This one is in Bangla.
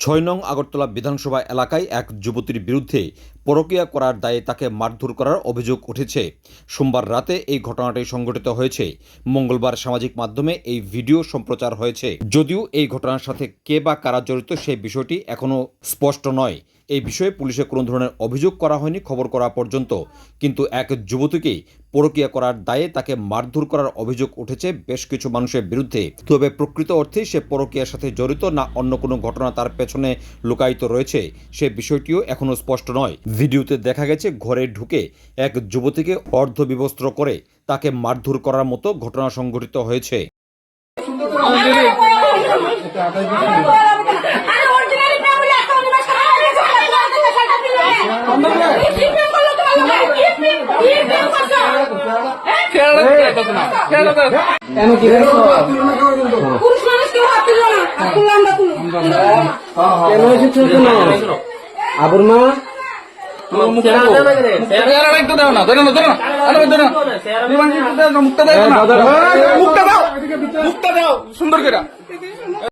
ছয় নং আগরতলা বিধানসভা এলাকায় এক যুবতীর বিরুদ্ধে পরকীয়া করার দায়ে তাকে মারধর করার অভিযোগ উঠেছে। সোমবার রাতে এই ঘটনাটি সংঘটিত হয়েছে। মঙ্গলবার সামাজিক মাধ্যমে এই ভিডিও সম্প্রচার হয়েছে। যদিও এই ঘটনার সাথে কে বা কারা জড়িত সেই বিষয়টি এখনও স্পষ্ট নয়। এই বিষয়ে পুলিশে কোনো ধরনের অভিযোগ করা হয়নি খবর করা পর্যন্ত। কিন্তু এক যুবতীকে পরকীয়া করার দায়ে তাকে মারধর করার অভিযোগ উঠেছে বেশ কিছু মানুষের বিরুদ্ধে। তবে প্রকৃত অর্থে সে পরকীয়ার সাথে জড়িত না অন্য কোনো ঘটনা তার পেছনে লুকায়িত রয়েছে, সে বিষয়টিও এখনও স্পষ্ট নয়। ভিডিওতে দেখা গেছে ঘরে ঢুকে এক যুবতীকে অর্ধবিবস্ত্র করে তাকে মারধর করার মতো ঘটনা সংঘটিত হয়েছে। আবুর মা? একটু দাও না ধরো না ধরো না আরে ধরো না মুখটা দাও মুখটা দাও মুখটা দাও সুন্দর করে